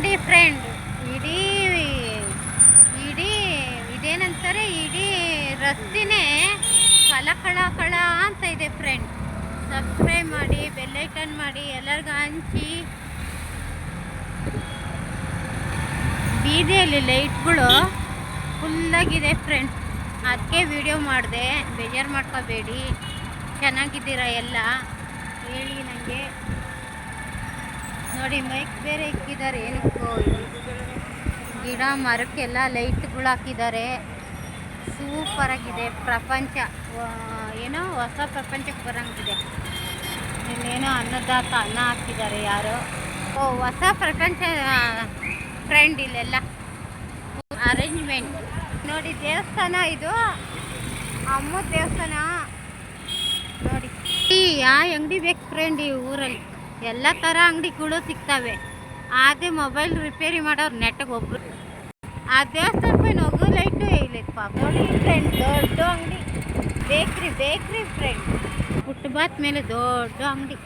ನೋಡಿ ಫ್ರೆಂಡ್ ಇಡೀ ಇಡೀ ಇದೇನಂತಾರೆ? ಇಡೀ ರಸ್ತೆನೇ ಕಳ ಕಳ ಕಳ ಅಂತ ಇದೆ ಫ್ರೆಂಡ್ ಸಬ್ಸ್ಕ್ರೈಬ್ ಮಾಡಿ ಬೆಲ್ಲೈಕನ್ ಮಾಡಿ, ಎಲ್ಲರಿಗೂ ಹಂಚಿ. ಬೀದಿಯಲ್ಲಿ ಲೈಟ್ಗಳು ಫುಲ್ಲಾಗಿದೆ ಫ್ರೆಂಡ್ ಅದಕ್ಕೆ ವಿಡಿಯೋ ಮಾಡಿದೆ. ಬೇಜಾರು ಮಾಡ್ಕೋಬೇಡಿ. ಚೆನ್ನಾಗಿದ್ದೀರಾ ಎಲ್ಲ? ಹೇಳಿ ನನಗೆ ನೋಡಿ ಮೈಕ್ ಬೇರೆ ಇಕ್ಕಿದ್ದಾರೆ. ಏನಕ್ಕೋ ಗಿಡ ಮರಕ್ಕೆಲ್ಲ ಲೈಟ್ಗಳು ಹಾಕಿದ್ದಾರೆ. ಸೂಪರ್ ಆಗಿದೆ. ಪ್ರಪಂಚ ಏನೋ ಹೊಸ ಪ್ರಪಂಚಕ್ಕೆ ಬರೋಂಗಿದೆ. ಇನ್ನೇನೋ ಅನ್ನದಾತ ಅನ್ನ ಹಾಕಿದ್ದಾರೆ ಯಾರೋ. ಓ, ಹೊಸ ಪ್ರಪಂಚ ಫ್ರೆಂಡ್ ಇಲ್ಲೆಲ್ಲ. ಅರೇಂಜ್ಮೆಂಟ್ ನೋಡಿ, ದೇವಸ್ಥಾನ ಇದು. ಅಮ್ಮ ದೇವಸ್ಥಾನ. ನೋಡಿ. ಯಾ ಅಂಗಡಿ ಬೇಕು ಫ್ರೆಂಡ್ ಈ ಊರಲ್ಲಿ. ಎಲ್ಲ ಥರ ಅಂಗಡಿಗಳು ಸಿಗ್ತವೆ. ಅದೇ ಮೊಬೈಲ್ ರಿಪೇರಿ ಮಾಡೋರು ನೆಟ್ಟಗೆ ಒಬ್ರು ಆ ದೇವಸ್ಥಾನ ಮೇಲೆ ಹೋಗೋ ಲೈಟು ಇಲ್ಲ ಪಾಪ ನೋಡಿ ಫ್ರೆಂಡ್ ದೊಡ್ಡ ಅಂಗಡಿ. ಬೇಕ್ರಿ ಬೇಕ್ರಿ ಫ್ರೆಂಡ್ ಫುಟ್ಬಾತ್ ಮೇಲೆ ದೊಡ್ಡ ಅಂಗಡಿ.